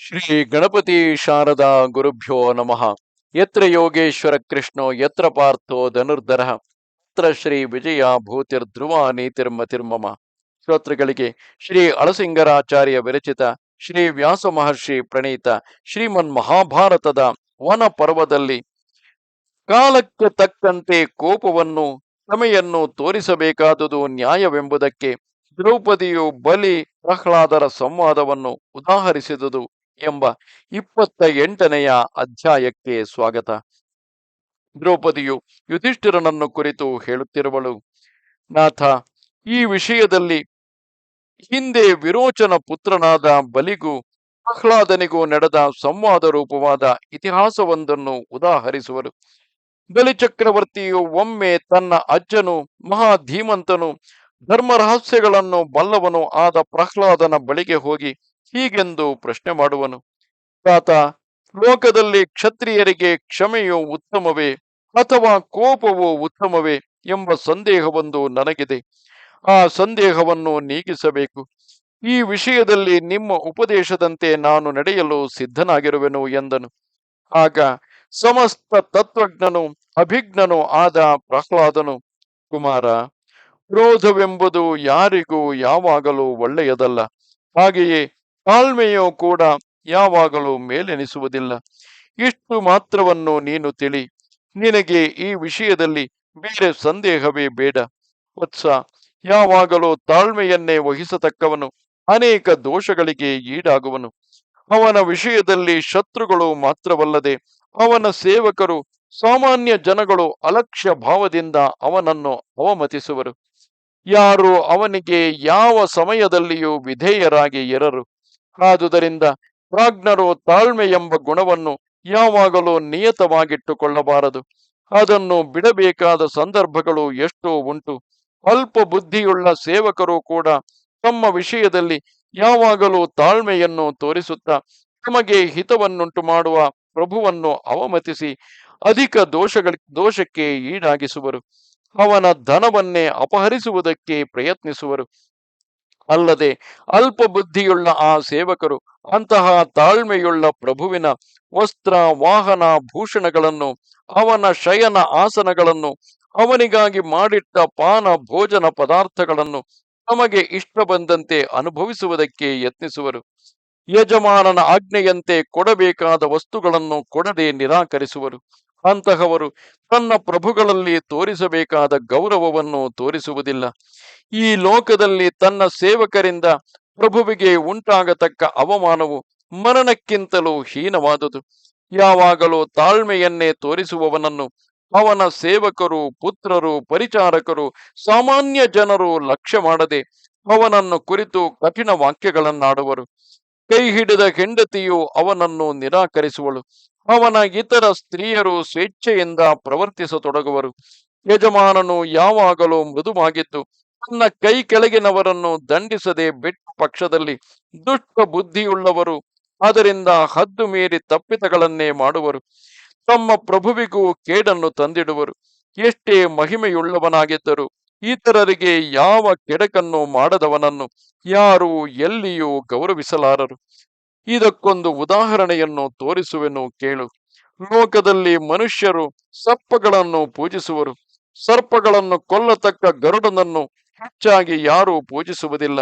ಶ್ರೀ ಗಣಪತಿ ಶಾರದಾ ಗುರುಭ್ಯೋ ನಮಃ. ಯತ್ರ ಯೋಗೇಶ್ವರ ಕೃಷ್ಣೋ, ಯತ್ರ ಪಾರ್ಥೋ ಧನುರ್ಧರ, ಯತ್ರ ಶ್ರೀ ವಿಜಯ ಭೂತಿರ್ಧ್ರುವ ನೀತಿರ್ಮತಿರ್ಮಮ ಶ್ರೋತೃಗಳಿಗೆ ಶ್ರೀ ಅಳಸಿಂಗರಾಚಾರ್ಯ ವಿರಚಿತ ಶ್ರೀ ವ್ಯಾಸ ಮಹರ್ಷಿ ಪ್ರಣೀತ ಶ್ರೀಮನ್ ಮಹಾಭಾರತದ ವನ ಪರ್ವದಲ್ಲಿ ಕಾಲಕ್ಕೆ ತಕ್ಕಂತೆ ಕೋಪವನ್ನು ಕ್ಷಮೆಯನ್ನು ತೋರಿಸಬೇಕಾದುದು ನ್ಯಾಯವೆಂಬುದಕ್ಕೆ ದ್ರೌಪದಿಯು ಬಲಿ ಪ್ರಹ್ಲಾದರ ಸಂವಾದವನ್ನು ಉದಾಹರಿಸಿದುದು. ಎಂಬ ಇಪ್ಪತ್ತ ಎಂಟನೆಯ ಅಧ್ಯಾಯಕ್ಕೆ ಸ್ವಾಗತ. ದ್ರೌಪದಿಯು ಯುಧಿಷ್ಠಿರನನ್ನು ಕುರಿತು ಹೇಳುತ್ತಿರುವಳು, ನಾಥ, ಈ ವಿಷಯದಲ್ಲಿ ಹಿಂದೆ ವಿರೋಚನ ಪುತ್ರನಾದ ಬಲಿಗೂ ಆಹ್ಲಾದನಿಗೂ ನಡೆದ ಸಂವಾದ ರೂಪವಾದ ಇತಿಹಾಸವೊಂದನ್ನು ಉದಾಹರಿಸುವರು. ಬಲಿಚಕ್ರವರ್ತಿಯು ಒಮ್ಮೆ ತನ್ನ ಅಜ್ಜನು, ಮಹಾಧೀಮಂತನು ಧರ್ಮ ರಹಸ್ಯಗಳನ್ನು ಬಲ್ಲವನು ಆದ ಪ್ರಹ್ಲಾದನ ಬಳಿಗೆ ಹೋಗಿ ಹೀಗೆಂದು ಪ್ರಶ್ನೆ ಮಾಡುವನು. ತಾತ, ಲೋಕದಲ್ಲಿ ಕ್ಷತ್ರಿಯರಿಗೆ ಕ್ಷಮೆಯು ಉತ್ತಮವೇ ಅಥವಾ ಕೋಪವು ಉತ್ತಮವೇ ಎಂಬ ಸಂದೇಹವೊಂದು ನನಗಿದೆ. ಆ ಸಂದೇಹವನ್ನು ನೀಗಿಸಬೇಕು. ಈ ವಿಷಯದಲ್ಲಿ ನಿಮ್ಮ ಉಪದೇಶದಂತೆ ನಾನು ನಡೆಯಲು ಸಿದ್ಧನಾಗಿರುವೆನು ಎಂದನು. ಆಗ ಸಮಸ್ತ ತತ್ವಜ್ಞನು ಅಭಿಜ್ಞನು ಆದ ಪ್ರಹ್ಲಾದನು, ಕುಮಾರ, ಕ್ರೋಧವೆಂಬುದು ಯಾರಿಗೂ ಯಾವಾಗಲೂ ಒಳ್ಳೆಯದಲ್ಲ. ಹಾಗೆಯೇ ತಾಳ್ಮೆಯೂ ಕೂಡ ಯಾವಾಗಲೂ ಮೇಲೆನಿಸುವುದಿಲ್ಲ. ಇಷ್ಟು ಮಾತ್ರವನ್ನು ನೀನು ತಿಳಿ. ನಿನಗೆ ಈ ವಿಷಯದಲ್ಲಿ ಬೇರೆ ಸಂದೇಹವೇ ಬೇಡ. ವತ್ಸ, ಯಾವಾಗಲೂ ತಾಳ್ಮೆಯನ್ನೇ ವಹಿಸತಕ್ಕವನು ಅನೇಕ ದೋಷಗಳಿಗೆ ಈಡಾಗುವನು. ಅವನ ವಿಷಯದಲ್ಲಿ ಶತ್ರುಗಳು ಮಾತ್ರವಲ್ಲದೆ ಅವನ ಸೇವಕರು, ಸಾಮಾನ್ಯ ಜನಗಳು ಅಲಕ್ಷ್ಯ ಭಾವದಿಂದ ಅವನನ್ನು ಅವಮತಿಸುವರು. ಯಾರು ಅವನಿಗೆ ಯಾವ ಸಮಯದಲ್ಲಿಯೂ ವಿಧೇಯರಾಗಿ ಇರರು. ಆದುದರಿಂದ ಪ್ರಾಜ್ಞರು ತಾಳ್ಮೆ ಎಂಬ ಗುಣವನ್ನು ಯಾವಾಗಲೂ ನಿಯತವಾಗಿಟ್ಟುಕೊಳ್ಳಬಾರದು. ಅದನ್ನು ಬಿಡಬೇಕಾದ ಸಂದರ್ಭಗಳು ಎಷ್ಟೋ ಉಂಟು. ಅಲ್ಪ ಬುದ್ಧಿಯುಳ್ಳ ಸೇವಕರು ಕೂಡ ತಮ್ಮ ವಿಷಯದಲ್ಲಿ ಯಾವಾಗಲೂ ತಾಳ್ಮೆಯನ್ನು ತೋರಿಸುತ್ತಾ ತಮಗೆ ಹಿತವನ್ನುಂಟು ಮಾಡುವ ಪ್ರಭುವನ್ನು ಅವಮತಿಸಿ ಅಧಿಕ ದೋಷಗಳ ದೋಷಕ್ಕೆ ಈಡಾಗಿಸುವರು. ಅವನ ಧನವನ್ನೇ ಅಪಹರಿಸುವುದಕ್ಕೆ ಪ್ರಯತ್ನಿಸುವರು. ಅಲ್ಲದೆ ಅಲ್ಪ ಬುದ್ಧಿಯುಳ್ಳ ಆ ಸೇವಕರು, ಅಂತಹ ತಾಳ್ಮೆಯುಳ್ಳ ಪ್ರಭುವಿನ ವಸ್ತ್ರ, ವಾಹನ, ಭೂಷಣಗಳನ್ನು, ಅವನ ಶಯನ ಆಸನಗಳನ್ನು, ಅವನಿಗಾಗಿ ಮಾಡಿಟ್ಟ ಪಾನ, ಭೋಜನ ಪದಾರ್ಥಗಳನ್ನು ತಮಗೆ ಇಷ್ಟ ಬಂದಂತೆ ಅನುಭವಿಸುವುದಕ್ಕೆ ಯತ್ನಿಸುವರು. ಯಜಮಾನನ ಆಜ್ಞೆಯಂತೆ ಕೊಡಬೇಕಾದ ವಸ್ತುಗಳನ್ನು ಕೊಡದೆ ನಿರಾಕರಿಸುವರು. ಅಂತಹವರು ತನ್ನ ಪ್ರಭುಗಳಲ್ಲಿ ತೋರಿಸಬೇಕಾದ ಗೌರವವನ್ನು ತೋರಿಸುವುದಿಲ್ಲ. ಈ ಲೋಕದಲ್ಲಿ ತನ್ನ ಸೇವಕರಿಂದ ಪ್ರಭುವಿಗೆ ಉಂಟಾಗತಕ್ಕ ಅವಮಾನವು ಮರಣಕ್ಕಿಂತಲೂ ಹೀನವಾದುದು. ಯಾವಾಗಲೂ ತಾಳ್ಮೆಯನ್ನೇ ತೋರಿಸುವವನನ್ನು ಅವನ ಸೇವಕರು, ಪುತ್ರರು, ಪರಿಚಾರಕರು, ಸಾಮಾನ್ಯ ಜನರು ಲಕ್ಷ್ಯ ಮಾಡದೆ ಅವನನ್ನು ಕುರಿತು ಕಠಿಣ ವಾಕ್ಯಗಳನ್ನಾಡುವರು. ಕೈ ಹಿಡಿದ ಹೆಂಡತಿಯು ಅವನನ್ನು ನಿರಾಕರಿಸುವಳು. ಅವನ ಇತರ ಸ್ತ್ರೀಯರು ಸ್ವೇಚ್ಛೆಯಿಂದ ಪ್ರವರ್ತಿಸತೊಡಗುವರು. ಯಜಮಾನನು ಯಾವಾಗಲೂ ಮೃದುವಾಗಿದ್ದು, ತನ್ನ ಕೈ ಕೆಳಗಿನವರನ್ನು ದಂಡಿಸದೆ ಬಿಟ್ಟ ಪಕ್ಷದಲ್ಲಿ ದುಷ್ಟ ಬುದ್ಧಿಯುಳ್ಳವರು, ಅದರಿಂದ ಹದ್ದು ಮೀರಿ ತಪ್ಪಿತಗಳನ್ನೇ ಮಾಡುವರು. ತಮ್ಮ ಪ್ರಭುವಿಗೂ ಕೇಡನ್ನು ತಂದಿಡುವರು. ಎಷ್ಟೇ ಮಹಿಮೆಯುಳ್ಳವನಾಗಿದ್ದರು ಇತರರಿಗೆ ಯಾವ ಕೆಡಕನ್ನು ಮಾಡದವನನ್ನು ಯಾರು ಎಲ್ಲಿಯೂ ಗೌರವಿಸಲಾರರು. ಇದಕ್ಕೊಂದು ಉದಾಹರಣೆಯನ್ನು ತೋರಿಸುವೆನು ಕೇಳು. ಲೋಕದಲ್ಲಿ ಮನುಷ್ಯರು ಸರ್ಪಗಳನ್ನು ಪೂಜಿಸುವರು. ಸರ್ಪಗಳನ್ನು ಕೊಲ್ಲತಕ್ಕ ಗರುಡನನ್ನು ಹೆಚ್ಚಾಗಿ ಯಾರೂ ಪೂಜಿಸುವುದಿಲ್ಲ.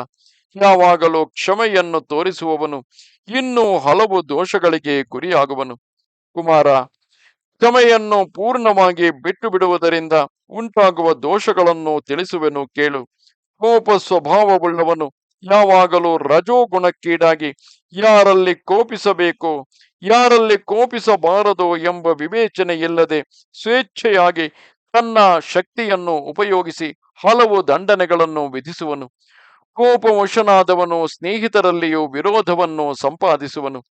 ಯಾವಾಗಲೂ ಕ್ಷಮೆಯನ್ನು ತೋರಿಸುವವನು. ಇನ್ನೂ ಹಲವು ದೋಷಗಳಿಗೆ ಗುರಿಯಾಗುವನು. ಕುಮಾರ, ಕ್ಷಮೆಯನ್ನು ಪೂರ್ಣವಾಗಿ ಬಿಟ್ಟು ಬಿಡುವುದರಿಂದ ಉಂಟಾಗುವ ದೋಷಗಳನ್ನು ತಿಳಿಸುವೆನು ಕೇಳು. ಕೋಪ ಸ್ವಭಾವವುಳ್ಳವನು. ಯಾವಾಗಲೂ ರಜೋಗುಣಕ್ಕೀಡಾಗಿ ಯಾರಲ್ಲಿ ಕೋಪಿಸಬೇಕು, ಯಾರಲ್ಲಿ ಕೋಪಿಸಬಾರದು ಎಂಬ ವಿವೇಚನೆ ಇಲ್ಲದೆ ಸ್ವೇಚ್ಛೆಯಾಗಿ ತನ್ನ ಶಕ್ತಿಯನ್ನು ಉಪಯೋಗಿಸಿ ಹಲವು ದಂಡನೆಗಳನ್ನು ವಿಧಿಸುವನು. ಕೋಪವಶನಾದವನು ಸ್ನೇಹಿತರಲ್ಲಿಯೂ ವಿರೋಧವನ್ನು ಸಂಪಾದಿಸುವನು.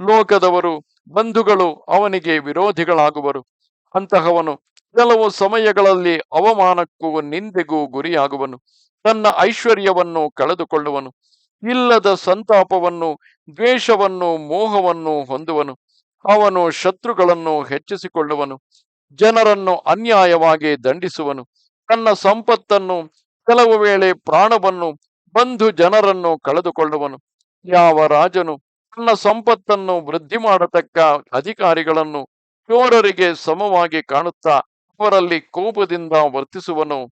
ಲೋಕದವರು, ಬಂಧುಗಳು ಅವನಿಗೆ ವಿರೋಧಿಗಳಾಗುವರು. ಅಂತಹವನು ಕೆಲವು ಸಮಯಗಳಲ್ಲಿ ಅವಮಾನಕ್ಕೂ ನಿಂದೆಗೂ ಗುರಿಯಾಗುವನು. ತನ್ನ ಐಶ್ವರ್ಯವನ್ನು ಕಳೆದುಕೊಳ್ಳುವನು. ಇಲ್ಲದ ಸಂತಾಪವನ್ನು, ದ್ವೇಷವನ್ನು, ಮೋಹವನ್ನು ಹೊಂದುವನು. ಅವನು ಶತ್ರುಗಳನ್ನು ಹೆಚ್ಚಿಸಿಕೊಳ್ಳುವನು. ಜನರನ್ನು ಅನ್ಯಾಯವಾಗಿ ದಂಡಿಸುವನು. ತನ್ನ ಸಂಪತ್ತನ್ನು ಕೆಲವು ವೇಳೆ ಪ್ರಾಣವನ್ನು ಬಂಧು ಜನರನ್ನು ಕಳೆದುಕೊಳ್ಳುವನು. ಯಾವ ರಾಜನು ತನ್ನ ಸಂಪತ್ತನ್ನು ವೃದ್ಧಿ ಮಾಡತಕ್ಕ ಅಧಿಕಾರಿಗಳನ್ನು ಚೋರರಿಗೆ ಸಮವಾಗಿ ಕಾಣುತ್ತಾ ಅವರಲ್ಲಿ ಕೋಪದಿಂದ ವರ್ತಿಸುವನು.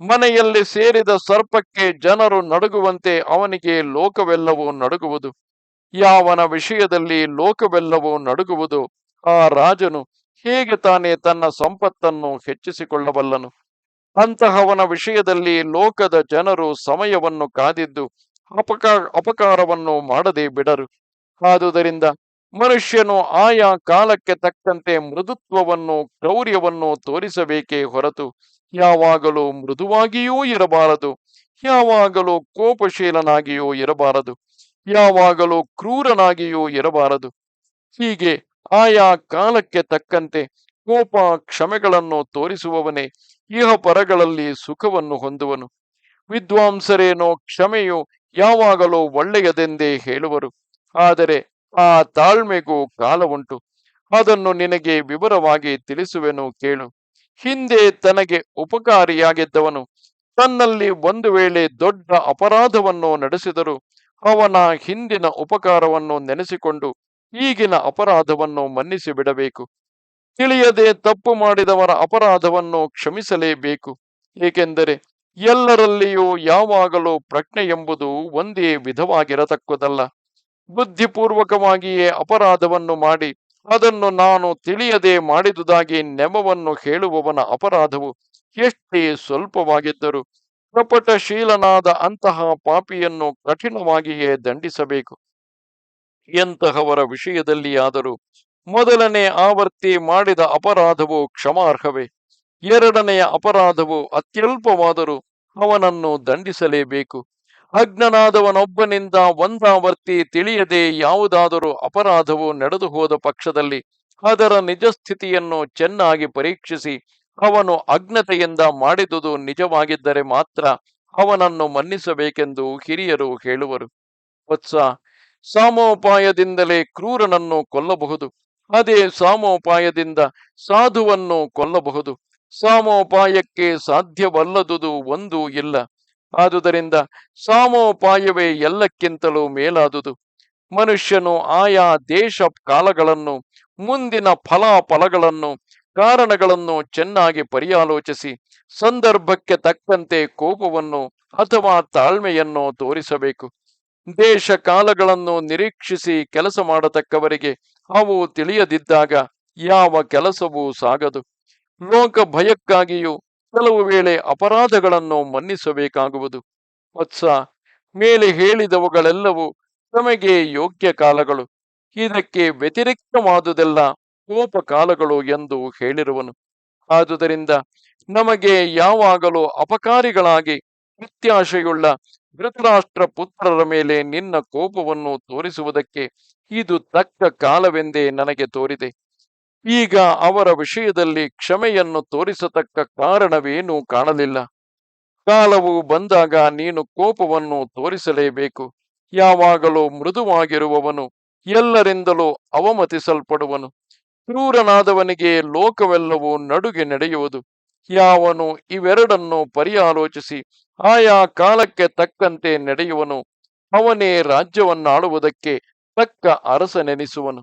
ಮನೆಯಲ್ಲಿ ಸೇರಿದ ಸರ್ಪಕ್ಕೆ ಜನರು ನಡುಗುವಂತೆ ಅವನಿಗೆ ಲೋಕವೆಲ್ಲವೂ ನಡುಗುವುದು. ಯಾವನ ವಿಷಯದಲ್ಲಿ ಲೋಕವೆಲ್ಲವೂ ನಡುಗುವುದು, ಆ ರಾಜನು ಹೇಗೆ ತಾನೇ ತನ್ನ ಸಂಪತ್ತನ್ನು ಹೆಚ್ಚಿಸಿಕೊಳ್ಳಬಲ್ಲನು? ಅಂತಹವನ ವಿಷಯದಲ್ಲಿ ಲೋಕದ ಜನರು ಸಮಯವನ್ನು ಕಾದಿದ್ದು ಅಪಕ, ಅಪಕಾರವನ್ನು ಮಾಡದೆ ಬಿಡರು. ಆದುದರಿಂದ ಮನುಷ್ಯನು ಆಯಾ ಕಾಲಕ್ಕೆ ತಕ್ಕಂತೆ ಮೃದುತ್ವವನ್ನು, ಕ್ರೌರ್ಯವನ್ನು ತೋರಿಸಬೇಕೇ ಹೊರತು ಯಾವಾಗಲೂ ಮೃದುವಾಗಿಯೂ ಇರಬಾರದು. ಯಾವಾಗಲೂ ಕೋಪಶೀಲನಾಗಿಯೂ ಇರಬಾರದು. ಯಾವಾಗಲೂ ಕ್ರೂರನಾಗಿಯೂ ಇರಬಾರದು. ಹೀಗೆ ಆಯಾ ಕಾಲಕ್ಕೆ ತಕ್ಕಂತೆ ಕೋಪ ಕ್ಷಮೆಗಳನ್ನು ತೋರಿಸುವವನೇ ಇಹ ಪರಗಳಲ್ಲಿ ಸುಖವನ್ನು ಹೊಂದುವನು. ವಿದ್ವಾಂಸರೇನೋ ಕ್ಷಮೆಯು ಯಾವಾಗಲೂ ಒಳ್ಳೆಯದೆಂದೇ ಹೇಳುವರು. ಆದರೆ ಆ ತಾಳ್ಮೆಗೂ ಕಾಲವುಂಟು. ಅದನ್ನು ನಿನಗೆ ವಿವರವಾಗಿ ತಿಳಿಸುವೆನು ಕೇಳು. ಹಿಂದೆ ತನಗೆ ಉಪಕಾರಿಯಾಗಿದ್ದವನು. ತನ್ನಲ್ಲಿ ಒಂದು ವೇಳೆ ದೊಡ್ಡ ಅಪರಾಧವನ್ನು ನಡೆಸಿದರು ಅವನ ಹಿಂದಿನ ಉಪಕಾರವನ್ನು ನೆನೆಸಿಕೊಂಡು ಈಗಿನ ಅಪರಾಧವನ್ನು ಮನ್ನಿಸಿ ಬಿಡಬೇಕು. ತಿಳಿಯದೆ ತಪ್ಪು ಮಾಡಿದವರ ಅಪರಾಧವನ್ನು ಕ್ಷಮಿಸಲೇಬೇಕು. ಏಕೆಂದರೆ ಎಲ್ಲರಲ್ಲಿಯೂ ಯಾವಾಗಲೂ ಪ್ರಜ್ಞೆ ಎಂಬುದು ಒಂದೇ ವಿಧವಾಗಿರತಕ್ಕದಲ್ಲ. ಬುದ್ಧಿಪೂರ್ವಕವಾಗಿಯೇ ಅಪರಾಧವನ್ನು ಮಾಡಿ ಅದನ್ನು ನಾನು ತಿಳಿಯದೆ ಮಾಡಿದುದಾಗಿ ನೆಮವನ್ನು ಹೇಳುವವನ ಅಪರಾಧವು ಎಷ್ಟೇ ಸ್ವಲ್ಪವಾಗಿದ್ದರೂ ಕಪಟಶೀಲನಾದ ಅಂತಹ ಪಾಪಿಯನ್ನು ಕಠಿಣವಾಗಿಯೇ ದಂಡಿಸಬೇಕು. ಎಂತಹವರ ವಿಷಯದಲ್ಲಿಯಾದರೂ ಮೊದಲನೇ ಆವರ್ತಿ ಮಾಡಿದ ಅಪರಾಧವು ಕ್ಷಮಾರ್ಹವೇ? ಎರಡನೆಯ ಅಪರಾಧವು ಅತ್ಯಲ್ಪವಾದರೂ ಅವನನ್ನು ದಂಡಿಸಲೇಬೇಕು. ಅಜ್ಞನಾದವನೊಬ್ಬನಿಂದ ಒಂದಾವರ್ತಿ ತಿಳಿಯದೆ ಯಾವುದಾದರೂ ಅಪರಾಧವು ನಡೆದು ಹೋದ ಪಕ್ಷದಲ್ಲಿ ಅದರ ನಿಜ ಸ್ಥಿತಿಯನ್ನು ಚೆನ್ನಾಗಿ ಪರೀಕ್ಷಿಸಿ ಅವನು ಅಜ್ಞತೆಯಿಂದ ಮಾಡಿದುದು ನಿಜವಾಗಿದ್ದರೆ ಮಾತ್ರ ಅವನನ್ನು ಮನ್ನಿಸಬೇಕೆಂದು ಹಿರಿಯರು ಹೇಳುವರು. ವತ್ಸ, ಸಾಮೋಪಾಯದಿಂದಲೇ ಕ್ರೂರನನ್ನು ಕೊಲ್ಲಬಹುದು. ಅದೇ ಸಾಮೋಪಾಯದಿಂದ ಸಾಧುವನ್ನು ಕೊಲ್ಲಬಹುದು. ಸಾಮೋಪಾಯಕ್ಕೆ ಸಾಧ್ಯವಲ್ಲದುದು ಒಂದು ಇಲ್ಲ. ಆದುದರಿಂದ ಸಾಮೋಪಾಯವೇ ಎಲ್ಲಕ್ಕಿಂತಲೂ ಮೇಲಾದುದು. ಮನುಷ್ಯನು ಆಯಾ ದೇಶ ಕಾಲಗಳನ್ನು, ಮುಂದಿನ ಫಲಾಫಲಗಳನ್ನು, ಕಾರಣಗಳನ್ನು ಚೆನ್ನಾಗಿ ಪರ್ಯಾಲೋಚಿಸಿ, ಸಂದರ್ಭಕ್ಕೆ ತಕ್ಕಂತೆ ಕೋಪವನ್ನು ಅಥವಾ ತಾಳ್ಮೆಯನ್ನು ತೋರಿಸಬೇಕು. ದೇಶ ಕಾಲಗಳನ್ನು ನಿರೀಕ್ಷಿಸಿ ಕೆಲಸ ಮಾಡತಕ್ಕವರಿಗೆ ಅವು ತಿಳಿಯದಿದ್ದಾಗ ಯಾವ ಕೆಲಸವೂ ಸಾಗದು. ಲೋಕ ಭಯಕ್ಕಾಗಿಯೂ ಕೆಲವು ವೇಳೆ ಅಪರಾಧಗಳನ್ನು ಮನ್ನಿಸಬೇಕಾಗುವುದು. ವತ್ಸ ಮೇಲೆ ಹೇಳಿದವುಗಳೆಲ್ಲವೂ ತಮಗೆ ಯೋಗ್ಯ ಕಾಲಗಳು. ಇದಕ್ಕೆ ವ್ಯತಿರಿಕ್ತವಾದುದೆಲ್ಲ ಕೋಪ ಕಾಲಗಳು ಎಂದು ಹೇಳಿರುವನು. ಆದುದರಿಂದ ನಮಗೆ ಯಾವಾಗಲೂ ಅಪಕಾರಿಗಳಾಗಿ ಪ್ರತ್ಯಾಶೆಯುಳ್ಳ ಧೃತರಾಷ್ಟ್ರ ಪುತ್ರರ ಮೇಲೆ ನಿನ್ನ ಕೋಪವನ್ನು ತೋರಿಸುವುದಕ್ಕೆ ಇದು ತಕ್ಕ ಕಾಲವೆಂದೇ ನನಗೆ ತೋರಿದೆ. ಈಗ ಅವರ ವಿಷಯದಲ್ಲಿ ಕ್ಷಮೆಯನ್ನು ತೋರಿಸತಕ್ಕ ಕಾರಣವೇನೂ ಕಾಣಲಿಲ್ಲ. ಕಾಲವು ಬಂದಾಗ ನೀನು ಕೋಪವನ್ನು ತೋರಿಸಲೇಬೇಕು. ಯಾವಾಗಲೂ ಮೃದುವಾಗಿರುವವನು, ಎಲ್ಲರಿಂದಲೂ ಅವಮತಿಸಲ್ಪಡುವನು. ಕ್ರೂರನಾದವನಿಗೆ ಲೋಕವೆಲ್ಲವೂ ನಡುಗೆ ನಡೆಯುವುದು. ಯಾವನು ಇವೆರಡನ್ನು ಪರಿಯಾಲೋಚಿಸಿ ಆಯಾ ಕಾಲಕ್ಕೆ ತಕ್ಕಂತೆ ನಡೆಯುವನು. ಅವನೇ ರಾಜ್ಯವನ್ನಾಳುವುದಕ್ಕೆ ತಕ್ಕ ಅರಸನೆನಿಸುವನು.